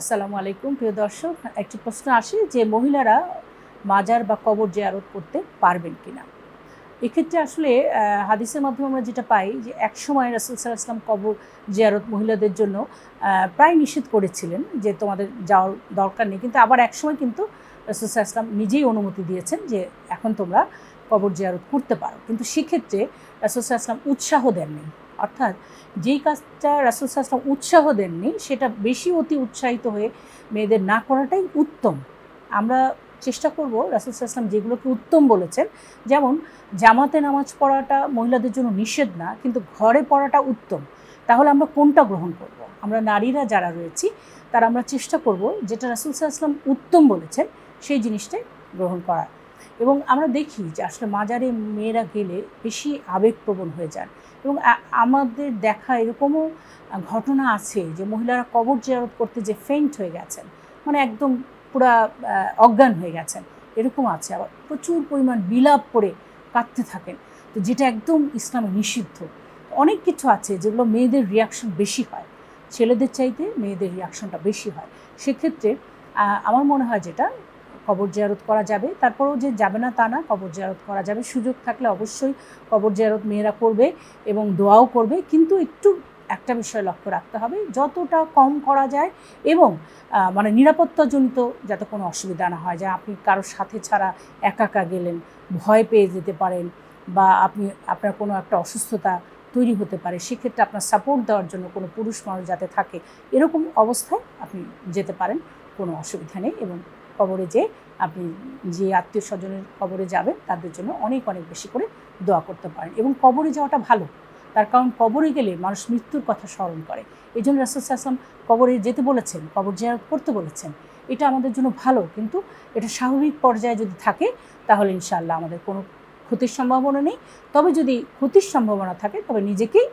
আসসালামু আলাইকুম, প্রিয় দর্শক। একটি প্রশ্ন আসে যে, মহিলারা মাজার বা কবর জিয়ারত করতে পারবেন কিনা? এক্ষেত্রে আসলে হাদিসের মাধ্যমে আমরা যেটা পাই যে, একসময় রাসুল সাল্লাহ আসলাম কবর জিয়ারত মহিলাদের জন্য প্রায় নিষেধ করেছিলেন যে, তোমাদের যাওয়ার দরকার নেই। কিন্তু আবার একসময় কিন্তু রাসুল সাল্লাহ নিজেই অনুমতি দিয়েছেন যে এখন তোমরা কবর জিয়ারত করতে পারো। কিন্তু সেক্ষেত্রে রাসুল সাল্লাহ উৎসাহ দেননি। অর্থাৎ যেই কাজটা রাসুল সাল্লাম উৎসাহ দেননি, সেটা বেশি অতি উৎসাহিত হয়ে মেয়েদের না করাটাই উত্তম। আমরা চেষ্টা করব রাসুল সাল্লাম যেগুলোকে উত্তম বলেছেন, যেমন জামাতে নামাজ পড়াটা মহিলাদের জন্য নিষেধ না, কিন্তু ঘরে পড়াটা উত্তম। তাহলে আমরা কোনটা গ্রহণ করব। আমরা নারীরা যারা রয়েছি তারা আমরা চেষ্টা করব, যেটা রাসুল সাল্লাম উত্তম বলেছেন, সেই জিনিসটাই গ্রহণ করা এবং আমরা দেখি যে আসলে মাজারে মেয়েরা গেলে বেশি আবেগপ্রবণ হয়ে যান। এবং আমাদের দেখা এরকমও ঘটনা আছে যে মহিলারা কবর জিয়ারত করতে যে ফেন্ট হয়ে গেছেন মানে একদম পুরা অজ্ঞান হয়ে গেছেন, এরকম আছে। আবার প্রচুর পরিমাণ বিলাপ করে কাঁদতে থাকেন। তো যেটা একদম ইসলামে নিষিদ্ধ। অনেক কিছু আছে যেগুলো মেয়েদের রিয়াকশন বেশি হয়। ছেলেদের চাইতে মেয়েদের রিয়াকশনটা বেশি হয়। সেক্ষেত্রে আমার মনে হয় যেটা, কবর জিয়ারত করা যাবে, তারপরেও যে যাবে না তা না, কবর জিয়ারত করা যাবে। সুযোগ থাকলে অবশ্যই কবর জিয়ারত মেয়েরা করবে এবং দোয়াও করবে, কিন্তু একটু একটা বিষয় লক্ষ্য রাখতে হবে, যতটা কম করা যায় এবং মানে নিরাপত্তাজনিত যাতে কোনো অসুবিধা না হয়, যে আপনি কারোর সাথে ছাড়া একা একা গেলেন, ভয় পেয়ে যেতে পারেন বা আপনি, আপনার কোনো একটা অসুস্থতা তৈরি হতে পারে, সেক্ষেত্রে আপনার সাপোর্ট দেওয়ার জন্য কোনো পুরুষ মানুষ যাতে থাকে, এরকম অবস্থায় আপনি যেতে পারেন, কোনো অসুবিধা নেই এবং কবরে যে আপনি যে আত্মীয় স্বজনের কবরে যাবেন, তাদের জন্য অনেক অনেক বেশি করে দোয়া করতে পারেন এবং কবরে যাওয়াটা ভালো। তার কারণ কবরে গেলে মানুষ মৃত্যুর কথা স্মরণ করে। এই জন্য রাসুল আসলাম কবরে যেতে বলেছেন, কবর জিয়ারত করতে বলেছেন। এটা আমাদের জন্য ভালো, কিন্তু এটা স্বাভাবিক পর্যায়ে যদি থাকে, তাহলে ইনশাআল্লাহ আমাদের কোনো ক্ষতির সম্ভাবনা নেই। তবে যদি ক্ষতির সম্ভাবনা থাকে, তবে নিজেকেই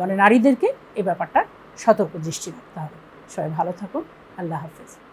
মানে নারীদেরকে এই ব্যাপারটা সতর্ক দৃষ্টি রাখতে হবে। সবাই ভালো থাকুন। আল্লাহ হাফেজ।